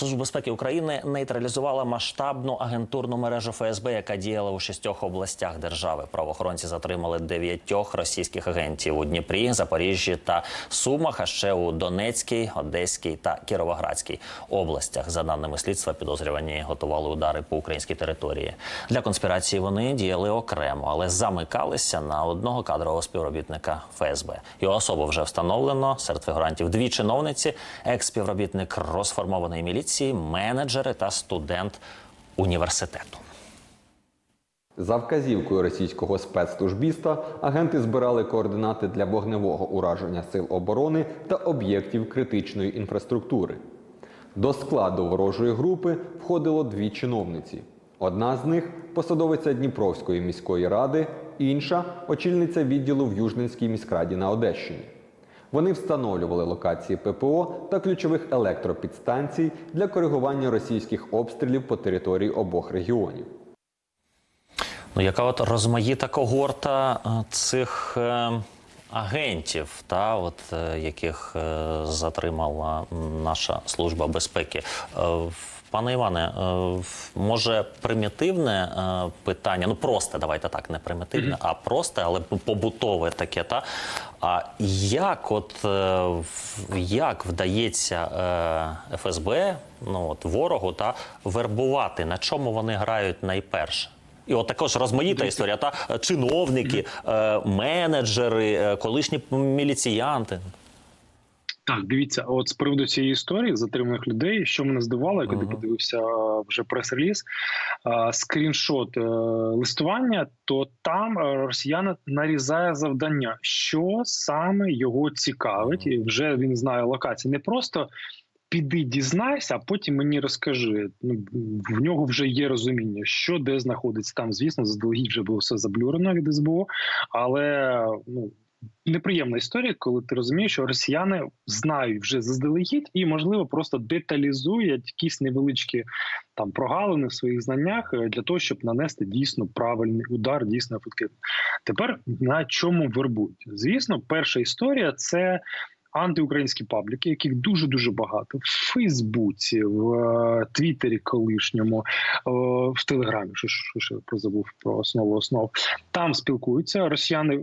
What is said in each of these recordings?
Служба безпеки України нейтралізувала масштабну агентурну мережу ФСБ, яка діяла у шістьох областях держави. Правоохоронці затримали дев'ятьох російських агентів у Дніпрі, Запоріжжі та Сумах, а ще у Донецькій, Одеській та Кіровоградській областях. За даними слідства, підозрювані готували удари по українській території. Для конспірації вони діяли окремо, але замикалися на одного кадрового співробітника ФСБ. Його особу вже встановлено серед фігурантів дві чиновниці, екс-співробітник розформованої міліції, менеджери та студент університету. За вказівкою російського спецслужбіста агенти збирали координати для вогневого ураження сил оборони та об'єктів критичної інфраструктури. До складу ворожої групи входило дві чиновниці. Одна з них посадовиця Дніпровської міської ради, інша очільниця відділу в Южненській міськраді на Одещині. Вони встановлювали локації ППО та ключових електропідстанцій для коригування російських обстрілів по території обох регіонів. Ну, яка от розмаїта когорта е, цих е, агентів, та от е, яких затримала наша служба безпеки. Пане Іване, е, може примітивне е, питання, ну просто давайте так, не примітивне, а просто, але побутове таке. Та а як от е, як вдається ФСБ, ну от ворогу, та вербувати, на чому вони грають найперше? І от також розмаїта історія, та чиновники, менеджери, колишні міліціянти. Так, дивіться, от з приводу цієї історії затриманих людей, що мене здивувало, коли Ага. подивився вже прес-реліз, скріншот е, листування, то там е, росіянин нарізає завдання, що саме його цікавить, і вже він знає локації. Не просто піди дізнайся, а потім мені розкажи. Ну в нього вже є розуміння, що де знаходиться. Там, звісно, заздалегідь вже було все заблюрено від СБУ, але ну. Неприємна історія, коли ти розумієш, що росіяни знають вже заздалегідь і, можливо, просто деталізують якісь невеличкі там прогалини в своїх знаннях е, для того, щоб нанести дійсно правильний удар, дійсно ефективно. Тепер на чому вербують? Звісно, перша історія це антиукраїнські пабліки, яких дуже дуже багато в Фейсбуці, в е, Твіттері колишньому, е, в Телеграмі. Що, ж- що, що я забув про основу основ. Там спілкуються. Росіяни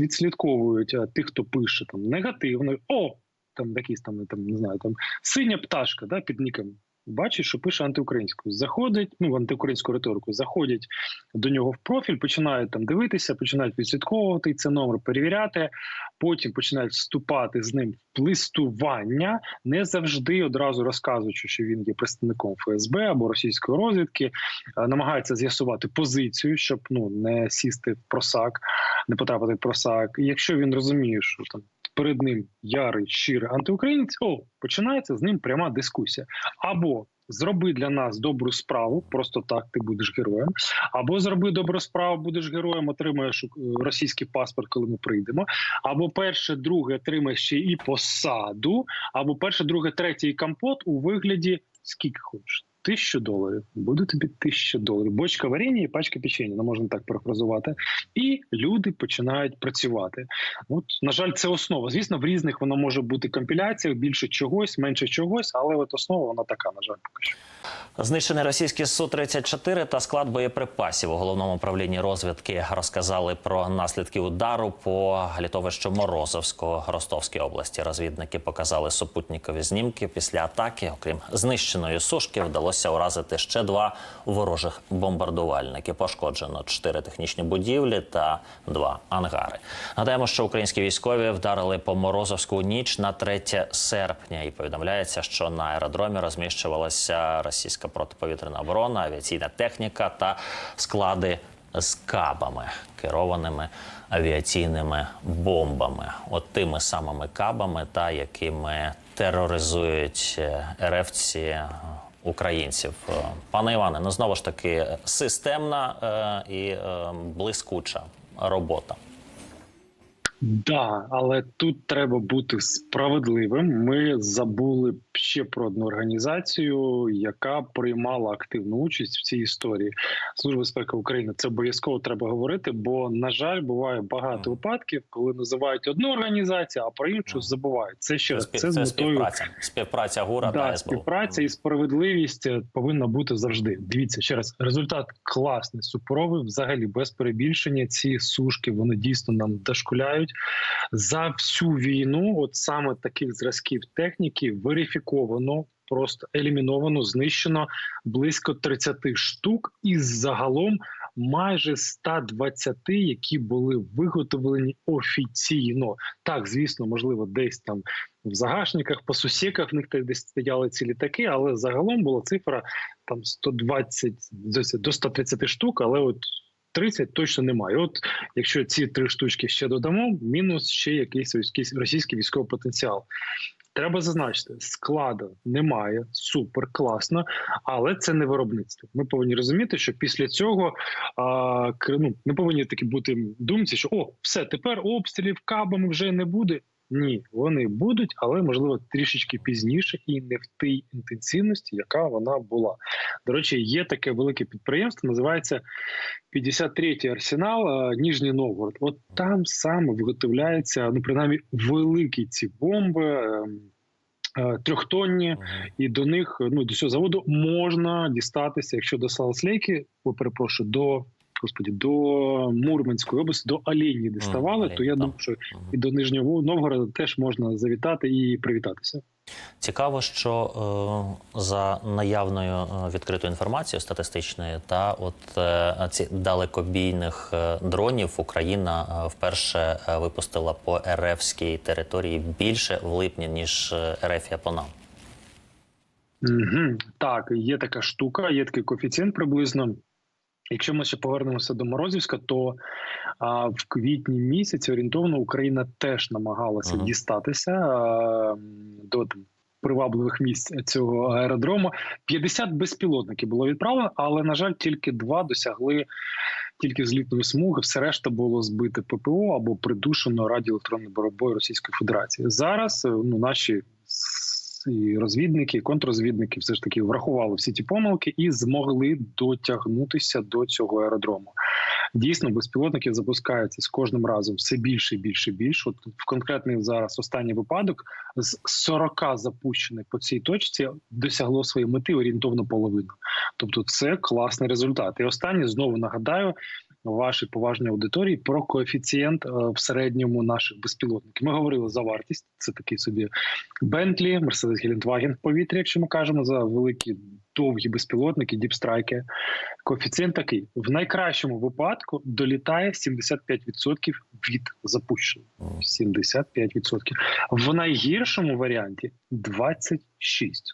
відслідковують е, тих, хто пише там негативно. О, там якісь там там не знаю, там синя пташка, да, під ніком. Бачить, що пише антиукраїнською. Заходить, ну в антиукраїнську риторику, заходять до нього в профіль, починають там дивитися, починають відслідковувати цей номер, перевіряти. Потім починають вступати з ним в листування, не завжди одразу розказуючи, що він є представником ФСБ або російської розвідки, е, намагаються з'ясувати позицію, щоб ну не сісти в просак, не потрапити в просак. І якщо він розуміє, що там перед ним ярий щирий антиукраїнець, о, починається з ним пряма дискусія. Або зроби для нас добру справу, просто так ти будеш героєм. Або зроби добру справу, будеш героєм, отримаєш е, російський паспорт, коли ми прийдемо. Або перше, друге, отримаєш ще і посаду, або перше, друге, третє і компот у вигляді скільки хочеш. Тисячу доларів буде тобі тисяча доларів. Бочка варення і пачка печення, ну можна так перефразувати. І люди починають працювати. От на жаль, це основа. Звісно, в різних воно може бути компіляціях, більше чогось, менше чогось, але от основа вона така, на жаль, поки що. Знищений російський су 34 та склад боєприпасів у головному управлінні розвідки розказали про наслідки удару по літовищу Морозовського Ростовській області. Розвідники показали супутникові знімки. Після атаки, окрім знищеної сушки, вдалося уразити ще два ворожих бомбардувальники. Пошкоджено чотири технічні будівлі та два ангари. Нагадаємо, що українські військові вдарили по Морозовську ніч на 3 серпня. І повідомляється, що на аеродромі розміщувалася російська протиповітряна оборона, авіаційна техніка та склади з кабами, керованими авіаційними бомбами, от тими самими кабами, та якими тероризують е, РФці е, українців. Е, Пане Іване, ну знову ж таки системна е, і е, блискуча робота. Да, але тут треба бути справедливим. Ми забули ще про одну організацію, яка приймала активну участь в цій історії. Служба безпеки України. Це обов'язково треба говорити, бо на жаль, буває багато випадків, коли називають одну організацію, а про іншу забувають. Це ще раз Спів- це з це метою співпраця. Співпраця ГУРа да, та СБУ. співпраця і справедливість повинна бути завжди. Дивіться ще раз. Результат класний, суперовий. Взагалі без перебільшення. Ці сушки вони дійсно нам дошкуляють за всю війну. От саме таких зразків техніки верифіковано. Просто еліміновано, знищено близько 30 штук, із загалом майже 120, які були виготовлені офіційно. Так, звісно, можливо, десь там в загашниках, по сусіках в них десь стояли ці літаки, але загалом була цифра там 120 здається, до 130 штук, але от 30 точно немає. От якщо ці три штучки ще додамо, мінус ще якийсь російський військовий потенціал. Треба зазначити, складу немає, супер класно, але це не виробництво. Ми повинні розуміти, що після цього а, ну, не повинні такі бути думці, що о, все, тепер обстрілів кабами вже не буде. Ні, вони будуть, але можливо трішечки пізніше і не в тій інтенсивності, яка вона була. До речі, є таке велике підприємство, називається 53-й арсенал е, Ніжній Новгород. От там саме виготовляються ну принаймні великі ці бомби. ем, е, Трьохтонні, і до них ну до цього заводу можна дістатися, якщо до Саласлейки, о, перепрошую, до господі, до Мурманської області, до Олені діставали, то я думаю, що і до Нижнього Новгорода теж можна завітати і привітатися. Цікаво, що е, за наявною е, відкритою інформацією статистичною, та от е, ці далекобійних е, дронів Україна е, вперше випустила по РФській території більше в липні, ніж РФ по нам. Угу. Так, є така штука, є такий коефіцієнт приблизно. Якщо ми ще повернемося до Морозівська, то а, в квітні місяці орієнтовно Україна теж намагалася Ага. дістатися а, до там, привабливих місць цього аеродрому. 50 безпілотників було відправлено, але на жаль, тільки два досягли тільки злітної смуги. Все решта було збите ППО або придушено радіоелектронною боротьбою Російської Федерації. Зараз е, ну наші і розвідники, і контррозвідники все ж таки врахували всі ті помилки і змогли дотягнутися до цього аеродрому. Дійсно, безпілотників запускаються з кожним разом все більше і більше і більше. От в конкретний зараз останній випадок з 40 запущених по цій точці досягло своєї мети орієнтовно половину. Тобто, це класний результат. І останнє знову нагадаю вашій поважній аудиторії про коефіцієнт е, в середньому наших безпілотників. Ми говорили за вартість. Це такий собі Бентлі, Мерседес Гелендваген в повітрі, якщо ми кажемо за великі довгі безпілотники, діпстрайки. Коефіцієнт такий: в найкращому випадку долітає 75% від запущення. 75%. В найгіршому варіанті 26%.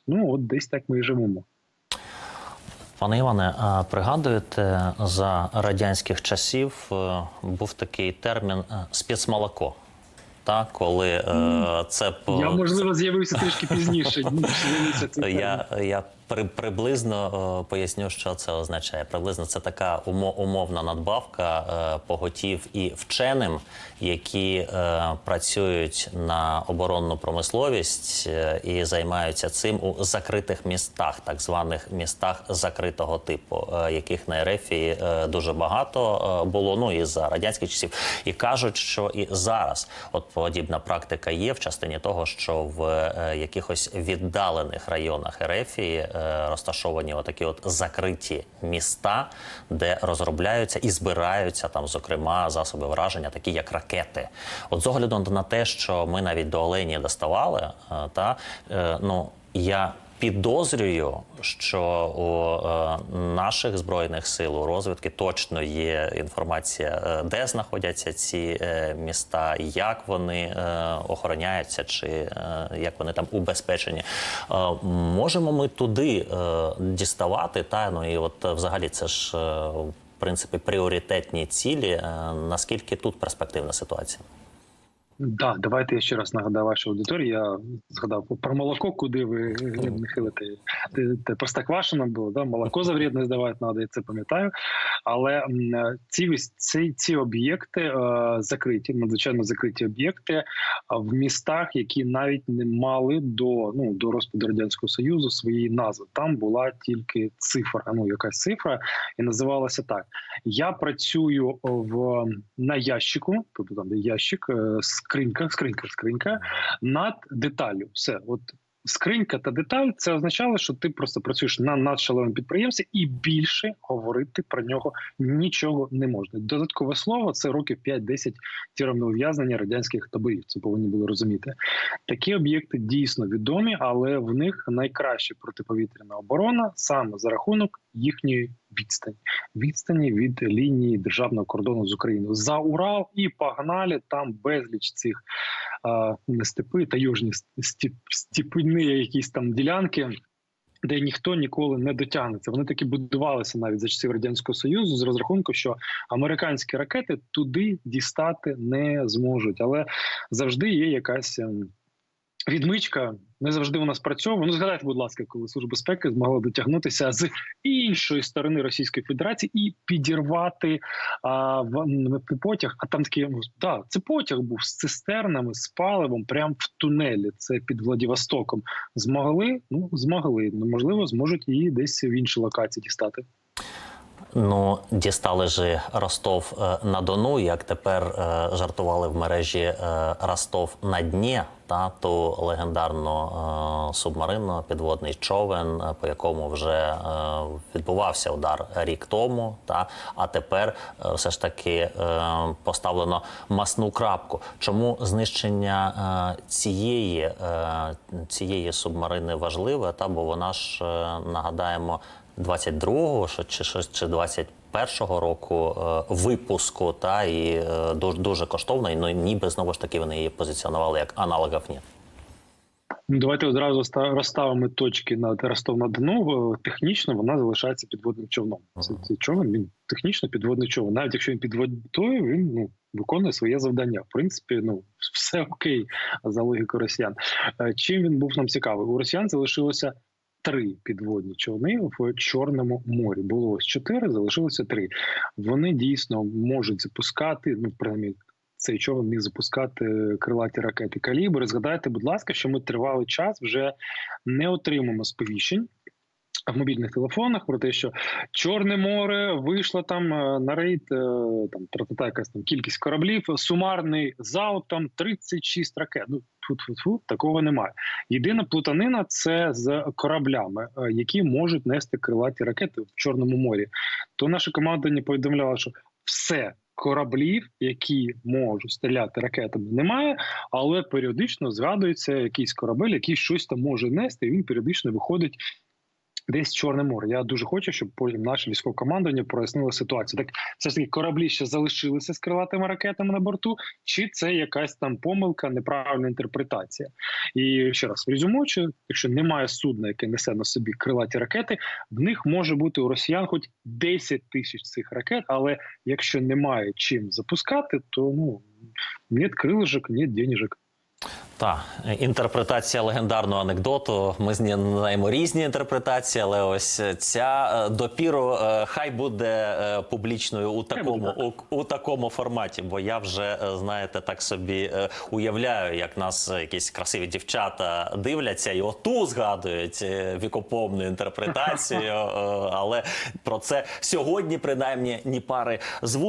Ну от десь так ми і живемо. Пане Іване, а пригадуєте, за радянських часів е, був такий термін е, спецмолоко. Та коли е, це Я можливо з'явився трішки пізніше. ніж Я, я при, приблизно е, поясню, що це означає. Приблизно це така умо, умовна надбавка е, поготів і вченим, які е, працюють на оборонну промисловість і займаються цим у закритих містах, так званих містах закритого типу, яких на Ерефії дуже багато було. Ну і за радянських часів, і кажуть, що і зараз от подібна практика є в частині того, що в якихось віддалених районах Ерефії розташовані отакі от закриті міста, де розробляються і збираються там, зокрема, засоби враження, такі як ракети. От з огляду на те, що ми навіть до Олені доставали, е, та е, ну я. Підозрюю, що у е, наших збройних сил у розвідки точно є інформація, е, де знаходяться ці е, міста, як вони охороняються, чи як вони там убезпечені. Можемо ми туди діставати та ну і от взагалі це ж в принципі пріоритетні цілі. Наскільки тут перспективна ситуація? Да, давайте я ще раз нагадаю вашій аудиторії. Я згадав про молоко, куди ви хилите. Те- те Простоквашино було, да? молоко за вредне здавати треба, я це пам'ятаю. Але ці, ці, ці об'єкти е, закриті, надзвичайно закриті об'єкти в містах, які навіть не мали до, ну, до розпаду Радянського Союзу своєї назви. Там була тільки цифра, ну якась цифра, і називалася так. Я працюю в на ящику, тобто там де ящик, е, скринька, скринька, скринька над деталлю. Все, от скринька та деталь, це означало, що ти просто працюєш на надшаленому підприємстві і більше говорити про нього нічого не можна. Додаткове слово це років 5-10 тюремного ув'язнення радянських таборів. Це повинні були розуміти. Такі об'єкти дійсно відомі, але в них найкраща протиповітряна оборона саме за рахунок їхньої відстані, відстані від лінії державного кордону з Україною за Урал і погнали там безліч цих а, степи таюжні стіп, степні якісь там ділянки. Де ніхто ніколи не дотягнеться. Вони таки будувалися навіть за часів радянського союзу з розрахунку, що американські ракети туди дістати не зможуть, але завжди є якась ем, відмичка. Не завжди вона спрацьовує. Ну згадайте, будь ласка, коли служба безпеки змогла дотягнутися з іншої сторони Російської Федерації і підірвати а, в, м, потяг. А там такий, да, це потяг був з цистернами, з паливом, прямо в тунелі. Це під Владивостоком. Змогли? Ну змогли. Ну можливо, зможуть і десь в інші локації дістати. Ну, дістали ж Ростов е, на Дону, як тепер е, жартували в мережі е, Ростов на дні, та ту легендарну субмарину, підводний човен, по якому вже відбувався удар рік тому. Та а тепер все ж таки поставлено масну крапку. Чому знищення цієї, цієї субмарини важливе? Та бо вона ж нагадаємо. 22-го що- чи щось чи 21-го року е, випуску, та і е, дуже дуже коштовна, і ну ніби знову ж таки вони її позиціонували як аналогів ні. Ну, Давайте одразу розставимо точки над Ростов на Дону. Е, Технічно вона залишається підводним човном. Це, це човен, він технічно підводний човен. Навіть якщо він під водою, він ну виконує своє завдання. В принципі, ну все окей за логікою росіян. Чим він був нам цікавий? У росіян залишилося. Три підводні човни в Чорному морі було ось чотири, залишилося три. Вони дійсно можуть запускати, ну принаймні цей човен міг запускати крилаті ракети калібри. Згадайте, будь ласка, що ми тривалий час вже не отримуємо сповіщень. В мобільних телефонах про те, що Чорне море вийшло там е, на рейд, е, там тра-та-та, якась там кількість кораблів, сумарний залп там 36 ракет. Ну фу-фу-фу, такого немає. Єдина плутанина це з кораблями, е, які можуть нести крилаті ракети в Чорному морі. То наше командування повідомляло, що все. Кораблів, які можуть стріляти ракетами, немає, але періодично згадується якийсь корабель, який щось там може нести, і він періодично виходить десь Чорне море. Я дуже хочу, щоб потім наше військове командування прояснило ситуацію. Так все ж таки кораблі ще залишилися з крилатими ракетами на борту, чи це якась там помилка, неправильна інтерпретація? І ще раз резюмуючи, якщо немає судна, яке несе на собі крилаті ракети, в них може бути у росіян хоч 10 тисяч цих ракет, але якщо немає чим запускати, то ну нет крилежок, нет денежок. Та інтерпретація легендарного анекдоту. Ми знаємо різні інтерпретації, але ось ця е, допіру е, хай буде е, публічною у такому у, у такому форматі. Бо я вже знаєте, так собі уявляю, як нас якісь красиві дівчата дивляться і оту згадують вікопомну інтерпретацію. Але про це сьогодні принаймні ні пари з вуст.